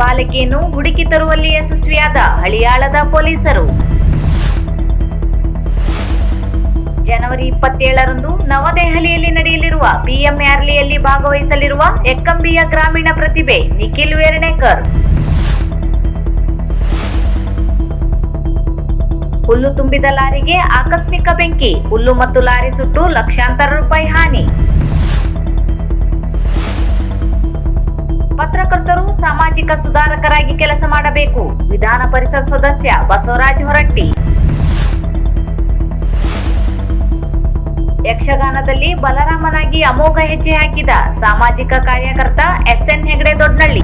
ಬಾಲಕಿಯನ್ನು ಹುಡುಕಿ ತರುವಲ್ಲಿ ಯಶಸ್ವಿಯಾದ ಹಳಿಯಾಳದ ಪೊಲೀಸರು. ಜನವರಿ ಇಪ್ಪತ್ತೇಳರಂದು ನವದೆಹಲಿಯಲ್ಲಿ ನಡೆಯಲಿರುವ ಪಿಎಂ ರ್ಯಾಲಿಯಲ್ಲಿ ಭಾಗವಹಿಸಲಿರುವ ಎಕ್ಕಂಬಿಯ ಗ್ರಾಮೀಣ ಪ್ರತಿಭೆ ನಿಖಿಲ್ ವೇರ್ಣೇಕರ್. ಹುಲ್ಲು ತುಂಬಿದ ಲಾರಿಗೆ ಆಕಸ್ಮಿಕ ಬೆಂಕಿ, ಹುಲ್ಲು ಮತ್ತು ಲಾರಿ ಸುಟ್ಟು ಲಕ್ಷಾಂತರ ರೂಪಾಯಿ ಹಾನಿ. ಪತ್ರಕರ್ತರು ಸಾಮಾಜಿಕ ಸುಧಾರಕರಾಗಿ ಕೆಲಸ ಮಾಡಬೇಕು. ವಿಧಾನ ಪರಿಷತ್ ಸದಸ್ಯ ಬಸವರಾಜ ಹೊರಟ್ಟಿ. ಯಕ್ಷಗಾನದಲ್ಲಿ ಬಲರಾಮನಾಗಿ ಅಮೋಘ ಹೆಜ್ಜೆ ಹಾಕಿದ ಸಾಮಾಜಿಕ ಕಾರ್ಯಕರ್ತ ಎಸ್ಎನ್ ಹೆಗಡೆ ದೊಡ್ನಳ್ಳಿ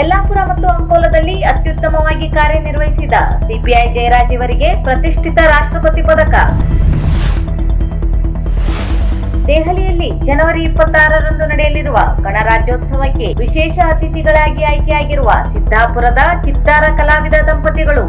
ಯಲ್ಲಾಪುರ ಮತ್ತು ಅಂಕೋಲದಲ್ಲಿ ಅತ್ಯುತ್ತಮವಾಗಿ ಕಾರ್ಯನಿರ್ವಹಿಸಿದ ಸಿಪಿಐ ಜಯರಾಜ್ ಇವರಿಗೆ ಪ್ರತಿಷ್ಠಿತ ರಾಷ್ಟ್ರಪತಿ ಪದಕ. ದೆಹಲಿಯಲ್ಲಿ ಜನವರಿ ಇಪ್ಪತ್ತಾರರಂದು ನಡೆಯಲಿರುವ ಗಣರಾಜ್ಯೋತ್ಸವಕ್ಕೆ ವಿಶೇಷ ಅತಿಥಿಗಳಾಗಿ ಆಯ್ಕೆಯಾಗಿರುವ ಸಿದ್ದಾಪುರದ ಚಿತ್ತಾರ ಕಲಾವಿದ ದಂಪತಿಗಳು.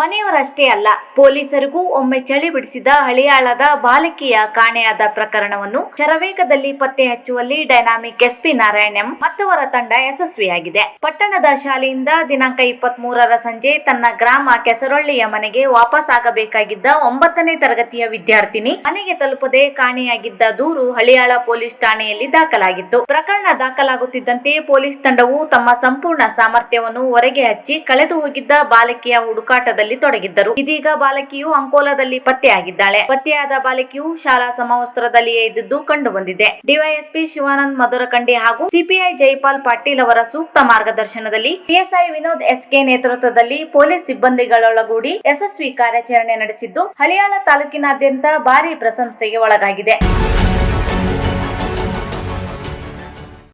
ಮನೆಯವರಷ್ಟೇ ಅಲ್ಲ, ಪೊಲೀಸರಿಗೂ ಒಮ್ಮೆ ಚಳಿ ಬಿಡಿಸಿದ ಹಳಿಯಾಳದ ಬಾಲಕಿಯ ಕಾಣೆಯಾದ ಪ್ರಕರಣವನ್ನು ಶರವೇಗದಲ್ಲಿ ಪತ್ತೆ ಹಚ್ಚುವಲ್ಲಿ ಡೈನಾಮಿಕ್ ಎಸ್ಪಿ ನಾರಾಯಣ್ ಎಂ ಮತ್ತವರ ತಂಡ ಯಶಸ್ವಿಯಾಗಿದೆ. ಪಟ್ಟಣದ ಶಾಲೆಯಿಂದ ದಿನಾಂಕ ಇಪ್ಪತ್ತ್ ಮೂರರ ಸಂಜೆ ತನ್ನ ಗ್ರಾಮ ಕೆಸರೊಳ್ಳಿಯ ಮನೆಗೆ ವಾಪಸ್ ಆಗಬೇಕಾಗಿದ್ದ ಒಂಬತ್ತನೇ ತರಗತಿಯ ವಿದ್ಯಾರ್ಥಿನಿ ಮನೆಗೆ ತಲುಪದೆ ಕಾಣೆಯಾಗಿದ್ದ ದೂರು ಹಳಿಯಾಳ ಪೊಲೀಸ್ ಠಾಣೆಯಲ್ಲಿ ದಾಖಲಾಗಿತ್ತು. ಪ್ರಕರಣ ದಾಖಲಾಗುತ್ತಿದ್ದಂತೆ ಪೊಲೀಸ್ ತಂಡವು ತಮ್ಮ ಸಂಪೂರ್ಣ ಸಾಮರ್ಥ್ಯವನ್ನು ಹೊರಗೆ ಹಚ್ಚಿ ಕಳೆದು ಹೋಗಿದ್ದ ಬಾಲಕಿಯ ಹುಡುಕಾಟದಲ್ಲಿ ತೊಡಗಿದ್ದರು. ಇದೀಗ ಬಾಲಕಿಯು ಅಂಕೋಲದಲ್ಲಿ ಪತ್ತೆಯಾಗಿದ್ದಾಳೆ. ಪತ್ತೆಯಾದ ಬಾಲಕಿಯು ಶಾಲಾ ಸಮವಸ್ತ್ರದಲ್ಲಿಯೇ ಇದ್ದುದು ಕಂಡು ಬಂದಿದೆ ಡಿವೈಎಸ್ಪಿ ಶಿವಾನಂದ್ ಮಧುರಕಂಡಿ ಹಾಗೂ ಸಿಪಿಐ ಜೈಪಾಲ್ ಪಾಟೀಲ್ ಅವರ ಸೂಕ್ತ ಮಾರ್ಗದರ್ಶನದಲ್ಲಿ ಪಿಎಸ್ಐ ವಿನೋದ್ ಎಸ್ಕೆ ನೇತೃತ್ವದಲ್ಲಿ ಪೊಲೀಸ್ ಸಿಬ್ಬಂದಿಗಳೊಳಗೂಡಿ ಯಶಸ್ವಿ ಕಾರ್ಯಾಚರಣೆ ನಡೆಸಿದ್ದು ಹಳಿಯಾಳ ತಾಲೂಕಿನಾದ್ಯಂತ ಭಾರಿ ಪ್ರಶಂಸೆಗೆ ಒಳಗಾಗಿದೆ.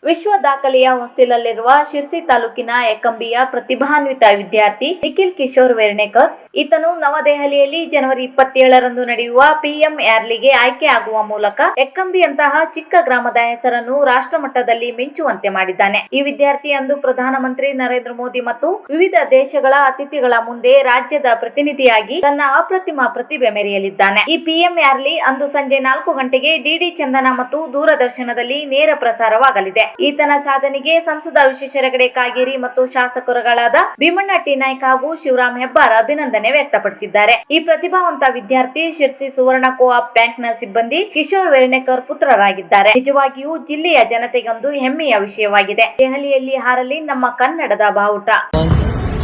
ವಿಶ್ವ ದಾಖಲೆಯ ಹೊಸ್ತಿಲಲ್ಲಿರುವ ಶಿರ್ಸಿ ತಾಲೂಕಿನ ಎಕಂಬಿಯ ಪ್ರತಿಭಾನ್ವಿತ ವಿದ್ಯಾರ್ಥಿ ನಿಖಿಲ್ ಕಿಶೋರ್ ವೆರ್ಣೇಕರ್. ಈತನು ನವದೆಹಲಿಯಲ್ಲಿ ಜನವರಿ ಇಪ್ಪತ್ತೇಳರಂದು ನಡೆಯುವ ಪಿಎಂ ರ್ಯಾಲಿಗೆ ಆಗುವ ಮೂಲಕ ಎಕ್ಕಂಬಿಯಂತಹ ಚಿಕ್ಕ ಗ್ರಾಮದ ಹೆಸರನ್ನು ರಾಷ್ಟ್ರ ಮಟ್ಟದಲ್ಲಿ ಮಿಂಚುವಂತೆ ಮಾಡಿದ್ದಾನೆ. ಈ ವಿದ್ಯಾರ್ಥಿ ಅಂದು ಪ್ರಧಾನಮಂತ್ರಿ ನರೇಂದ್ರ ಮೋದಿ ಮತ್ತು ವಿವಿಧ ದೇಶಗಳ ಅತಿಥಿಗಳ ಮುಂದೆ ರಾಜ್ಯದ ಪ್ರತಿನಿಧಿಯಾಗಿ ತನ್ನ ಅಪ್ರತಿಮ ಪ್ರತಿಭೆ ಮೆರೆಯಲಿದ್ದಾನೆ. ಈ ಪಿಎಂ ರ್ಯಾಲಿ ಅಂದು ಸಂಜೆ ನಾಲ್ಕು ಗಂಟೆಗೆ ಡಿಡಿ ಚಂದನ ಮತ್ತು ದೂರದರ್ಶನದಲ್ಲಿ ನೇರ ಪ್ರಸಾರವಾಗಲಿದೆ. ಈತನ ಸಾಧನೆಗೆ ಸಂಸದ ವಿಶ್ವೇಶ್ವರ ಕಾಗೇರಿ ಮತ್ತು ಶಾಸಕರುಗಳಾದ ಭೀಮಣ್ಣ ಟಿ ನಾಯ್ಕ ಹಾಗೂ ಶಿವರಾಮ್ ಹೆಬ್ಬಾರ್ ಅಭಿನಂದನೆ ವ್ಯಕ್ತಪಡಿಸಿದ್ದಾರೆ. ಈ ಪ್ರತಿಭಾವಂತ ವಿದ್ಯಾರ್ಥಿ ಶಿರ್ಸಿ ಸುವರ್ಣ ಕೋಆಪ್ನ ಸಿಬ್ಬಂದಿ ಕಿಶೋರ್ ವೆರ್ಣೇಕರ್ ಪುತ್ರರಾಗಿದ್ದಾರೆ. ನಿಜವಾಗಿಯೂ ಜಿಲ್ಲೆಯ ಜನತೆಗೊಂದು ಹೆಮ್ಮೆಯ ವಿಷಯವಾಗಿದೆ. ದೆಹಲಿಯಲ್ಲಿ ಹಾರಲಿ ನಮ್ಮ ಕನ್ನಡದ ಬಾವುಟ.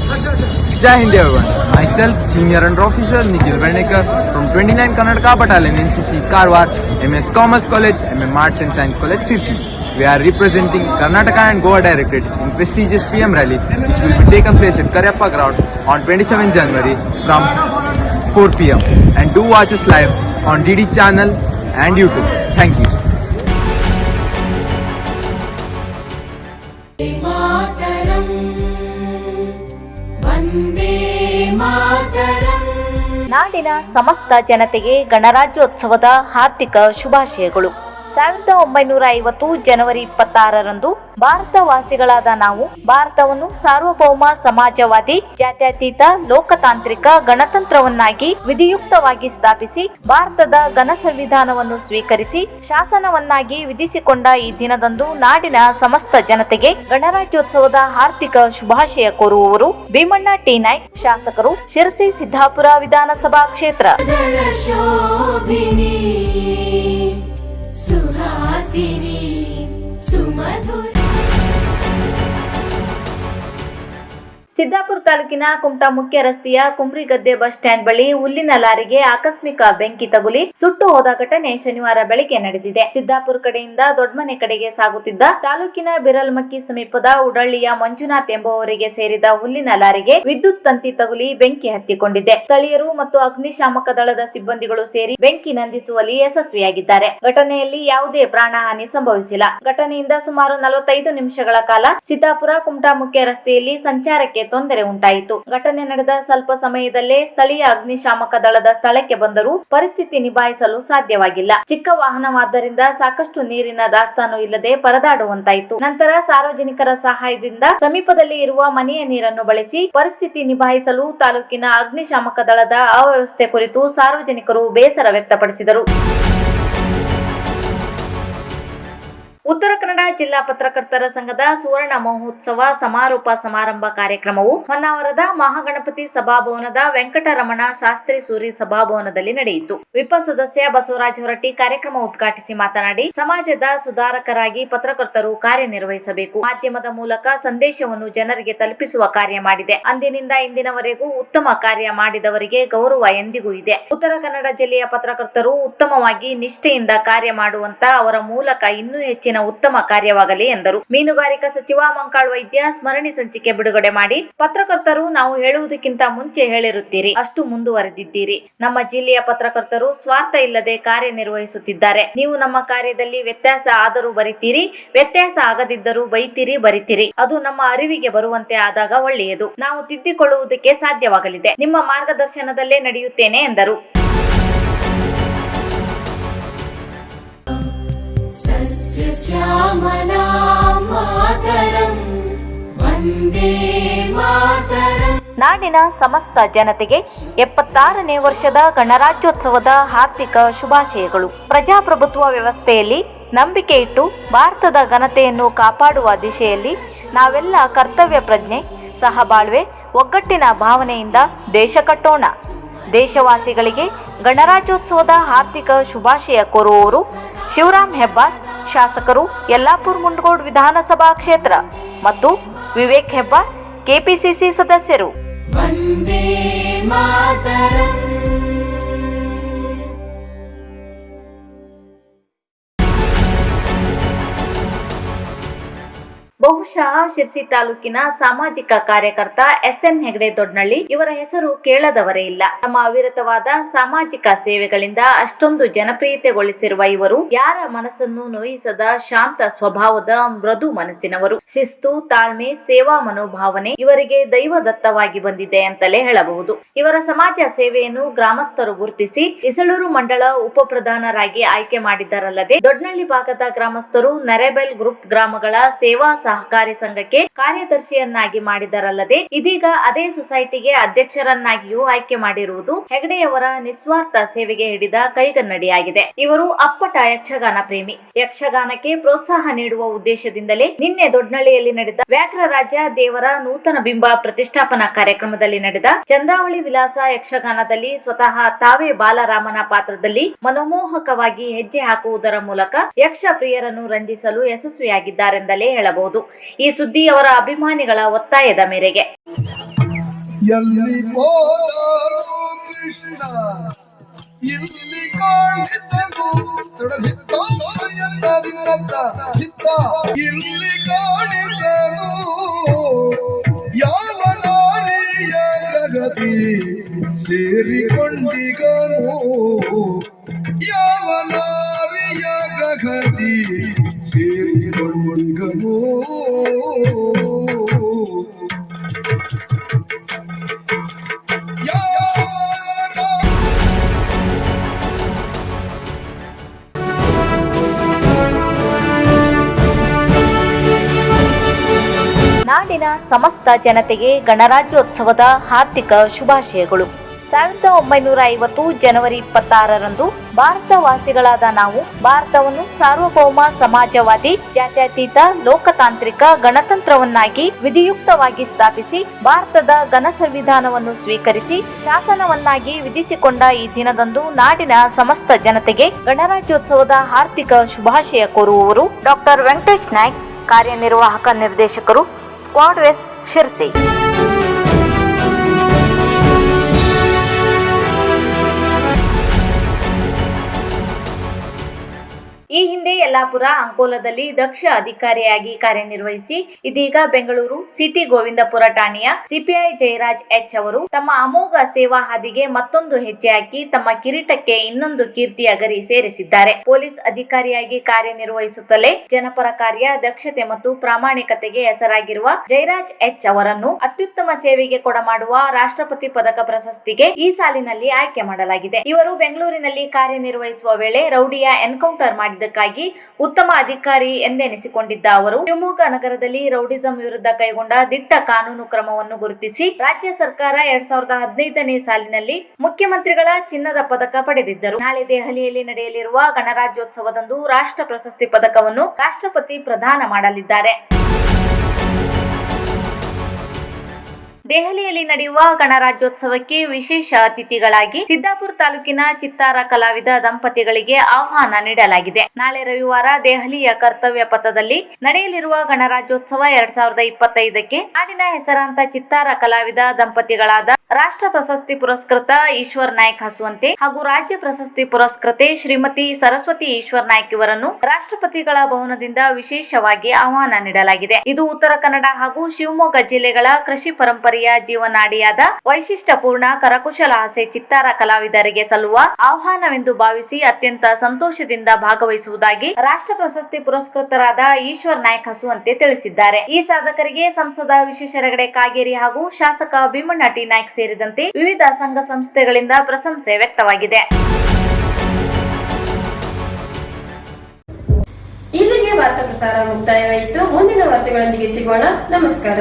Jai Hind everyone. Myself, Senior Under Officer Nikhil Vernikar from 29 Karnataka Battalion NCC Karwar, MS Commerce College, MM Arts and Science College. We are representing Karnataka and Goa Directorate in prestigious PM rally which will be taken place at Karyappa ground on 27 January from 4 pm and do watch us live on DD channel and YouTube. Thank you. ನಾಡಿನ ಸಮಸ್ತ ಜನತೆಗೆ ಗಣರಾಜ್ಯೋತ್ಸವದ ಹಾರ್ದಿಕ ಶುಭಾಶಯಗಳು. ಸಾವಿರದ ಒಂಬೈನೂರ ಐವತ್ತು ಜನವರಿ ಇಪ್ಪತ್ತಾರರಂದು ಭಾರತವಾಸಿಗಳಾದ ನಾವು ಭಾರತವನ್ನು ಸಾರ್ವಭೌಮ ಸಮಾಜವಾದಿ, ಜಾತ್ಯತೀತ, ಲೋಕತಾಂತ್ರಿಕ ಗಣತಂತ್ರವನ್ನಾಗಿ ವಿಧಿಯುಕ್ತವಾಗಿ ಸ್ಥಾಪಿಸಿ ಭಾರತದ ಘನ ಸಂವಿಧಾನವನ್ನು ಸ್ವೀಕರಿಸಿ ಶಾಸನವನ್ನಾಗಿ ವಿಧಿಸಿಕೊಂಡ ಈ ದಿನದಂದು ನಾಡಿನ ಸಮಸ್ತ ಜನತೆಗೆ ಗಣರಾಜ್ಯೋತ್ಸವದ ಹಾರ್ದಿಕ ಶುಭಾಶಯ ಕೋರುವವರು ಭೀಮಣ್ಣ ಟಿ ನಾಯ್ಕ್, ಶಾಸಕರು ಶಿರಸಿ ಸಿದ್ದಾಪುರ ವಿಧಾನಸಭಾ ಕ್ಷೇತ್ರ. ಸಿದ್ದಾಪುರ ತಾಲೂಕಿನ ಕುಮಟಾ ಮುಖ್ಯ ರಸ್ತೆಯ ಕುಂಬ್ರಿಗದ್ದೆ ಬಸ್ ಸ್ಟ್ಯಾಂಡ್ ಬಳಿ ಹುಲ್ಲಿನ ಲಾರಿಗೆ ಆಕಸ್ಮಿಕ ಬೆಂಕಿ ತಗುಲಿ ಸುಟ್ಟು ಹೋದ ಘಟನೆ ಶನಿವಾರ ಬೆಳಗ್ಗೆ ನಡೆದಿದೆ. ಸಿದ್ದಾಪುರ ಕಡೆಯಿಂದ ದೊಡ್ಡಮನೆ ಕಡೆಗೆ ಸಾಗುತ್ತಿದ್ದ ತಾಲೂಕಿನ ಬಿರಲ್ಮಕ್ಕಿ ಸಮೀಪದ ಉಡಳ್ಳಿಯ ಮಂಜುನಾಥ್ ಎಂಬುವವರಿಗೆ ಸೇರಿದ ಹುಲ್ಲಿನ ಲಾರಿಗೆ ವಿದ್ಯುತ್ ತಂತಿ ತಗುಲಿ ಬೆಂಕಿ ಹತ್ತಿಕೊಂಡಿದೆ. ಸ್ಥಳೀಯರು ಮತ್ತು ಅಗ್ನಿಶಾಮಕ ದಳದ ಸಿಬ್ಬಂದಿಗಳು ಸೇರಿ ಬೆಂಕಿ ನಂದಿಸುವಲ್ಲಿ ಯಶಸ್ವಿಯಾಗಿದ್ದಾರೆ. ಘಟನೆಯಲ್ಲಿ ಯಾವುದೇ ಪ್ರಾಣಹಾನಿ ಸಂಭವಿಸಿಲ್ಲ. ಘಟನೆಯಿಂದ ಸುಮಾರು ನಲವತ್ತೈದು ನಿಮಿಷಗಳ ಕಾಲ ಸಿದ್ದಾಪುರ ಕುಮಟಾ ಮುಖ್ಯ ರಸ್ತೆಯಲ್ಲಿ ಸಂಚಾರಕ್ಕೆ ತೊಂದರೆ ಉಂಟಾಯಿತು. ಘಟನೆ ನಡೆದ ಸ್ವಲ್ಪ ಸಮಯದಲ್ಲೇ ಸ್ಥಳೀಯ ಅಗ್ನಿಶಾಮಕ ದಳದ ಸ್ಥಳಕ್ಕೆ ಬಂದರೂ ಪರಿಸ್ಥಿತಿ ನಿಭಾಯಿಸಲು ಸಾಧ್ಯವಾಗಿಲ್ಲ. ಚಿಕ್ಕ ವಾಹನವಾದ್ದರಿಂದ ಸಾಕಷ್ಟು ನೀರಿನ ದಾಸ್ತಾನು ಇಲ್ಲದೆ ಪರದಾಡುವಂತಾಯಿತು. ನಂತರ ಸಾರ್ವಜನಿಕರ ಸಹಾಯದಿಂದ ಸಮೀಪದಲ್ಲಿ ಇರುವ ಮನೆಯ ನೀರನ್ನು ಬಳಸಿ ಪರಿಸ್ಥಿತಿ ನಿಭಾಯಿಸಲು ತಾಲೂಕಿನ ಅಗ್ನಿಶಾಮಕ ದಳದ ಅವ್ಯವಸ್ಥೆ ಕುರಿತು ಸಾರ್ವಜನಿಕರು ಬೇಸರ ವ್ಯಕ್ತಪಡಿಸಿದರು. ಉತ್ತರ ಕನ್ನಡ ಜಿಲ್ಲಾ ಪತ್ರಕರ್ತರ ಸಂಘದ ಸುವರ್ಣ ಮಹೋತ್ಸವ ಸಮಾರೋಪ ಸಮಾರಂಭ ಕಾರ್ಯಕ್ರಮವು ಹೊನ್ನಾವರದ ಮಹಾಗಣಪತಿ ಸಭಾಭವನದ ವೆಂಕಟರಮಣ ಶಾಸ್ತ್ರಿ ಸೂರಿ ಸಭಾಭವನದಲ್ಲಿ ನಡೆಯಿತು. ವಿಪ ಸದಸ್ಯ ಬಸವರಾಜ ಹೊರಟ್ಟಿ ಕಾರ್ಯಕ್ರಮ ಉದ್ಘಾಟಿಸಿ ಮಾತನಾಡಿ, ಸಮಾಜದ ಸುಧಾರಕರಾಗಿ ಪತ್ರಕರ್ತರು ಕಾರ್ಯನಿರ್ವಹಿಸಬೇಕು. ಮಾಧ್ಯಮದ ಮೂಲಕ ಸಂದೇಶವನ್ನು ಜನರಿಗೆ ತಲುಪಿಸುವ ಕಾರ್ಯ ಮಾಡಿದೆ. ಅಂದಿನಿಂದ ಇಂದಿನವರೆಗೂ ಉತ್ತಮ ಕಾರ್ಯ ಮಾಡಿದವರಿಗೆ ಗೌರವ ಎಂದಿಗೂ ಇದೆ. ಉತ್ತರ ಕನ್ನಡ ಜಿಲ್ಲೆಯ ಪತ್ರಕರ್ತರು ಉತ್ತಮವಾಗಿ ನಿಷ್ಠೆಯಿಂದ ಕಾರ್ಯ ಮಾಡುವಂತ ಅವರ ಮೂಲಕ ಇನ್ನೂ ಹೆಚ್ಚಿನ ಉತ್ತಮ ಕಾರ್ಯವಾಗಲಿ ಎಂದರು. ಮೀನುಗಾರಿಕಾ ಸಚಿವ ಮಂಕಾಳ್ ವೈದ್ಯ ಸ್ಮರಣಿ ಸಂಚಿಕೆ ಬಿಡುಗಡೆ ಮಾಡಿ ಪತ್ರಕರ್ತರು ನಾವು ಹೇಳುವುದಕ್ಕಿಂತ ಮುಂಚೆ ಹೇಳಿರುತ್ತೀರಿ. ಅಷ್ಟು ಮುಂದುವರೆದಿದ್ದೀರಿ. ನಮ್ಮ ಜಿಲ್ಲೆಯ ಪತ್ರಕರ್ತರು ಸ್ವಾರ್ಥ ಇಲ್ಲದೆ ಕಾರ್ಯನಿರ್ವಹಿಸುತ್ತಿದ್ದಾರೆ. ನೀವು ನಮ್ಮ ಕಾರ್ಯದಲ್ಲಿ ವ್ಯತ್ಯಾಸ ಆದರೂ ಬರಿತೀರಿ. ವ್ಯತ್ಯಾಸ ಆಗದಿದ್ದರೂ ಬೈತೀರಿ, ಬರಿತೀರಿ. ಅದು ನಮ್ಮ ಅರಿವಿಗೆ ಬರುವಂತೆ ಆದಾಗ ಒಳ್ಳೆಯದು. ನಾವು ತಿದ್ದಿಕೊಳ್ಳುವುದಕ್ಕೆ ಸಾಧ್ಯವಾಗಲಿದೆ. ನಿಮ್ಮ ಮಾರ್ಗದರ್ಶನದಲ್ಲೇ ನಡೆಯುತ್ತೇನೆ ಎಂದರು. ನಾಡಿನ ಸಮಸ್ತ ಜನತೆಗೆ ಎಪ್ಪತ್ತಾರನೇ ವರ್ಷದ ಗಣರಾಜ್ಯೋತ್ಸವದ ಹಾರ್ದಿಕ ಶುಭಾಶಯಗಳು. ಪ್ರಜಾಪ್ರಭುತ್ವ ವ್ಯವಸ್ಥೆಯಲ್ಲಿ ನಂಬಿಕೆ ಇಟ್ಟು ಭಾರತದ ಘನತೆಯನ್ನು ಕಾಪಾಡುವ ದಿಶೆಯಲ್ಲಿ ನಾವೆಲ್ಲ ಕರ್ತವ್ಯ ಪ್ರಜ್ಞೆ, ಸಹಬಾಳ್ವೆ, ಒಗ್ಗಟ್ಟಿನ ಭಾವನೆಯಿಂದ ದೇಶ ಕಟ್ಟೋಣ. ದೇಶವಾಸಿಗಳಿಗೆ ಗಣರಾಜ್ಯೋತ್ಸವದ ಹಾರ್ದಿಕ ಶುಭಾಶಯ ಕೋರುವವರು ಶಿವರಾಮ್ ಹೆಬ್ಬಾರ್ ಶಾಸಕರು ಯಲ್ಲಾಪುರ್ ಮುಂಡಗೋಡ್ ವಿಧಾನಸಭಾ ಕ್ಷೇತ್ರ ಮತ್ತು ವಿವೇಕ್ ಹೆಬ್ಬಾರ್ ಕೆಪಿಸಿಸಿ ಸದಸ್ಯರು. ಬಹುಶಃ ಶಿರ್ಸಿ ತಾಲೂಕಿನ ಸಾಮಾಜಿಕ ಕಾರ್ಯಕರ್ತ ಎಸ್ ಎನ್ ಹೆಗಡೆ ದೊಡ್ನಳ್ಳಿ ಇವರ ಹೆಸರು ಕೇಳದವರೇ ಇಲ್ಲ. ತಮ್ಮ ಅವಿರತವಾದ ಸಾಮಾಜಿಕ ಸೇವೆಗಳಿಂದ ಅಷ್ಟೊಂದು ಜನಪ್ರಿಯತೆಗೊಳಿಸಿರುವ ಇವರು ಯಾರ ಮನಸ್ಸನ್ನು ನೋಯಿಸದ ಶಾಂತ ಸ್ವಭಾವದ ಮೃದು ಮನಸ್ಸಿನವರು. ಶಿಸ್ತು, ತಾಳ್ಮೆ, ಸೇವಾ ಮನೋಭಾವನೆ ಇವರಿಗೆ ದೈವದತ್ತವಾಗಿ ಬಂದಿದೆ ಅಂತಲೇ ಹೇಳಬಹುದು. ಇವರ ಸಮಾಜ ಸೇವೆಯನ್ನು ಗ್ರಾಮಸ್ಥರು ಗುರುತಿಸಿ ಇಸಳೂರು ಮಂಡಳ ಉಪ ಪ್ರಧಾನರಾಗಿ ಆಯ್ಕೆ ಮಾಡಿದ್ದರಲ್ಲದೆ ದೊಡ್ನಳ್ಳಿ ಭಾಗದ ಗ್ರಾಮಸ್ಥರು ನರೇಬೆಲ್ ಗ್ರೂಪ್ ಗ್ರಾಮಗಳ ಸೇವಾ ಸಹಕಾರಿ ಸಂಘಕ್ಕೆ ಕಾರ್ಯದರ್ಶಿಯನ್ನಾಗಿ ಮಾಡಿದರಲ್ಲದೆ ಇದೀಗ ಅದೇ ಸೊಸೈಟಿಗೆ ಅಧ್ಯಕ್ಷರನ್ನಾಗಿಯೂ ಆಯ್ಕೆ ಮಾಡಿರುವುದು ಹೆಗಡೆಯವರ ನಿಸ್ವಾರ್ಥ ಸೇವೆಗೆ ಹಿಡಿದ ಕೈಗನ್ನಡಿಯಾಗಿದೆ. ಇವರು ಅಪ್ಪಟ ಯಕ್ಷಗಾನ ಪ್ರೇಮಿ. ಯಕ್ಷಗಾನಕ್ಕೆ ಪ್ರೋತ್ಸಾಹ ನೀಡುವ ಉದ್ದೇಶದಿಂದಲೇ ನಿನ್ನೆ ದೊಡ್ಡನಳ್ಳಿಯಲ್ಲಿ ನಡೆದ ವ್ಯಾಘ್ರ ರಾಜ್ಯ ದೇವರ ನೂತನ ಬಿಂಬ ಪ್ರತಿಷ್ಠಾಪನಾ ಕಾರ್ಯಕ್ರಮದಲ್ಲಿ ನಡೆದ ಚಂದ್ರಾವಳಿ ವಿಲಾಸ ಯಕ್ಷಗಾನದಲ್ಲಿ ಸ್ವತಃ ತಾವೇ ಬಾಲರಾಮನ ಪಾತ್ರದಲ್ಲಿ ಮನಮೋಹಕವಾಗಿ ಹೆಜ್ಜೆ ಹಾಕುವುದರ ಮೂಲಕ ಯಕ್ಷ ಪ್ರಿಯರನ್ನು ರಂಜಿಸಲು ಯಶಸ್ವಿಯಾಗಿದ್ದಾರೆಂದಲೇ ಹೇಳಬಹುದು. ಈ ಸುದ್ದಿ ಅವರ ಅಭಿಮಾನಿಗಳ ಒತ್ತಾಯದ ಮೇರೆಗೆ. ಎಲ್ಲಿ ನಾಡಿನ ಸಮಸ್ತ ಜನತೆಗೆ ಗಣರಾಜ್ಯೋತ್ಸವದ ಹಾರ್ದಿಕ ಶುಭಾಶಯಗಳು. ಸಾವಿರದ ಒಂಬೈನೂರ ಐವತ್ತು ಜನವರಿ ಇಪ್ಪತ್ತಾರರಂದು ಭಾರತವಾಸಿಗಳಾದ ನಾವು ಭಾರತವನ್ನು ಸಾರ್ವಭೌಮ ಸಮಾಜವಾದಿ, ಜಾತ್ಯತೀತ, ಲೋಕತಾಂತ್ರಿಕ ಗಣತಂತ್ರವನ್ನಾಗಿ ವಿಧಿಯುಕ್ತವಾಗಿ ಸ್ಥಾಪಿಸಿ ಭಾರತದ ಘನ ಸಂವಿಧಾನವನ್ನು ಸ್ವೀಕರಿಸಿ ಶಾಸನವನ್ನಾಗಿ ವಿಧಿಸಿಕೊಂಡ ಈ ದಿನದಂದು ನಾಡಿನ ಸಮಸ್ತ ಜನತೆಗೆ ಗಣರಾಜ್ಯೋತ್ಸವದ ಹಾರ್ದಿಕ ಶುಭಾಶಯ ಕೋರುವವರು ಡಾಕ್ಟರ್ ವೆಂಕಟೇಶ್ ನಾಯ್ಕ್, ಕಾರ್ಯನಿರ್ವಾಹಕ ನಿರ್ದೇಶಕರು ಸ್ಕ್ವಾಡ್ ವೆಸ್ ಶಿರ್ಸಿ ಈ ಹಿಂದೆ ಯಲ್ಲಾಪುರ ಅಂಕೋಲದಲ್ಲಿ ದಕ್ಷ ಅಧಿಕಾರಿಯಾಗಿ ಕಾರ್ಯನಿರ್ವಹಿಸಿ, ಇದೀಗ ಬೆಂಗಳೂರು ಸಿಟಿ ಗೋವಿಂದಪುರ ಠಾಣೆಯ ಸಿಪಿಐ ಜಯರಾಜ್ ಎಚ್ ಅವರು ತಮ್ಮ ಅಮೋಘ ಸೇವಾ ಹಾದಿಗೆ ಮತ್ತೊಂದು ಹೆಜ್ಜೆ ಹಾಕಿ ತಮ್ಮ ಕಿರೀಟಕ್ಕೆ ಇನ್ನೊಂದು ಕೀರ್ತಿಯ ಗರಿ ಸೇರಿಸಿದ್ದಾರೆ. ಪೊಲೀಸ್ ಅಧಿಕಾರಿಯಾಗಿ ಕಾರ್ಯನಿರ್ವಹಿಸುತ್ತಲೇ ಜನಪರ ಕಾರ್ಯ, ದಕ್ಷತೆ ಮತ್ತು ಪ್ರಾಮಾಣಿಕತೆಗೆ ಹೆಸರಾಗಿರುವ ಜಯರಾಜ್ ಎಚ್ ಅವರನ್ನು ಅತ್ಯುತ್ತಮ ಸೇವೆಗೆ ಕೊಡಮಾಡುವ ರಾಷ್ಟ್ರಪತಿ ಪದಕ ಪ್ರಶಸ್ತಿಗೆ ಈ ಸಾಲಿನಲ್ಲಿ ಆಯ್ಕೆ ಮಾಡಲಾಗಿದೆ. ಇವರು ಬೆಂಗಳೂರಿನಲ್ಲಿ ಕಾರ್ಯನಿರ್ವಹಿಸುವ ವೇಳೆ ರೌಡಿಯ ಎನ್ಕೌಂಟರ್ ಮಾಡಿದ್ದಕ್ಕಾಗಿ ಉತ್ತಮ ಅಧಿಕಾರಿ ಎಂದೆನಿಸಿಕೊಂಡಿದ್ದ ಅವರು, ಶಿವಮೊಗ್ಗ ನಗರದಲ್ಲಿ ರೌಡಿಸಂ ವಿರುದ್ಧ ಕೈಗೊಂಡ ದಿಟ್ಟ ಕಾನೂನು ಕ್ರಮವನ್ನು ಗುರುತಿಸಿ ರಾಜ್ಯ ಸರ್ಕಾರ ಎರಡ್ ಸಾವಿರದ ಹದಿನೈದನೇ ಸಾಲಿನಲ್ಲಿ ಮುಖ್ಯಮಂತ್ರಿಗಳ ಚಿನ್ನದ ಪದಕ ಪಡೆದಿದ್ದರು. ನಾಳೆ ದೆಹಲಿಯಲ್ಲಿ ನಡೆಯಲಿರುವ ಗಣರಾಜ್ಯೋತ್ಸವದಂದು ರಾಷ್ಟ್ರ ಪ್ರಶಸ್ತಿ ಪದಕವನ್ನು ರಾಷ್ಟ್ರಪತಿ ಪ್ರದಾನ ಮಾಡಲಿದ್ದಾರೆ. ದೆಹಲಿಯಲ್ಲಿ ನಡೆಯುವ ಗಣರಾಜ್ಯೋತ್ಸವಕ್ಕೆ ವಿಶೇಷ ಅತಿಥಿಗಳಾಗಿ ಸಿದ್ದಾಪುರ ತಾಲೂಕಿನ ಚಿತ್ತಾರ ಕಲಾವಿದ ದಂಪತಿಗಳಿಗೆ ಆಹ್ವಾನ ನೀಡಲಾಗಿದೆ. ನಾಳೆ ರವಿವಾರ ದೆಹಲಿಯ ಕರ್ತವ್ಯ ಪಥದಲ್ಲಿ ನಡೆಯಲಿರುವ ಗಣರಾಜ್ಯೋತ್ಸವ ಎರಡ್ ಸಾವಿರದ ಇಪ್ಪತ್ತೈದಕ್ಕೆ ನಾಡಿನ ಹೆಸರಾಂತ ಚಿತ್ತಾರ ಕಲಾವಿದ ದಂಪತಿಗಳಾದ ರಾಷ್ಟ್ರ ಪ್ರಶಸ್ತಿ ಪುರಸ್ಕೃತ ಈಶ್ವರ್ ನಾಯ್ಕ್ ಹಸುವಂತೆ ಹಾಗೂ ರಾಜ್ಯ ಪ್ರಶಸ್ತಿ ಪುರಸ್ಕೃತೆ ಶ್ರೀಮತಿ ಸರಸ್ವತಿ ಈಶ್ವರ್ ನಾಯ್ಕ್ ಇವರನ್ನು ರಾಷ್ಟ್ರಪತಿಗಳ ಭವನದಿಂದ ವಿಶೇಷವಾಗಿ ಆಹ್ವಾನ ನೀಡಲಾಗಿದೆ. ಇದು ಉತ್ತರ ಕನ್ನಡ ಹಾಗೂ ಶಿವಮೊಗ್ಗ ಜಿಲ್ಲೆಗಳ ಕೃಷಿ ಪರಂಪರೆಯ ಜೀವನಾಡಿಯಾದ ವೈಶಿಷ್ಟ್ಯಪೂರ್ಣ ಕರಕುಶಲ ಆಸೆ ಚಿತ್ತಾರ ಕಲಾವಿದರಿಗೆ ಸಲ್ಲುವ ಆಹ್ವಾನವೆಂದು ಭಾವಿಸಿ ಅತ್ಯಂತ ಸಂತೋಷದಿಂದ ಭಾಗವಹಿಸುವುದಾಗಿ ರಾಷ್ಟ್ರ ಪ್ರಶಸ್ತಿ ಪುರಸ್ಕೃತರಾದ ಈಶ್ವರ್ ನಾಯ್ಕ್ ಹಸುವಂತೆ ತಿಳಿಸಿದ್ದಾರೆ. ಈ ಸಾಧಕರಿಗೆ ಸಂಸದ ವಿಶ್ವೇಶ್ವರಗಡೆ ಕಾಗೇರಿ ಹಾಗೂ ಶಾಸಕ ಭೀಮಣ್ಣ ಟಿ ನಾಯ್ಕ್ ಸೇರಿದಂತೆ ವಿವಿಧ ಸಂಘ ಸಂಸ್ಥೆಗಳಿಂದ ಪ್ರಶಂಸೆ ವ್ಯಕ್ತವಾಗಿದೆ. ಇಲ್ಲಿಗೆ ವಾರ್ತಾ ಪ್ರಸಾರ ಮುಕ್ತಾಯವಾಯಿತು. ಮುಂದಿನ ವಾರ್ತೆಗಳೊಂದಿಗೆ ಸಿಗೋಣ. ನಮಸ್ಕಾರ.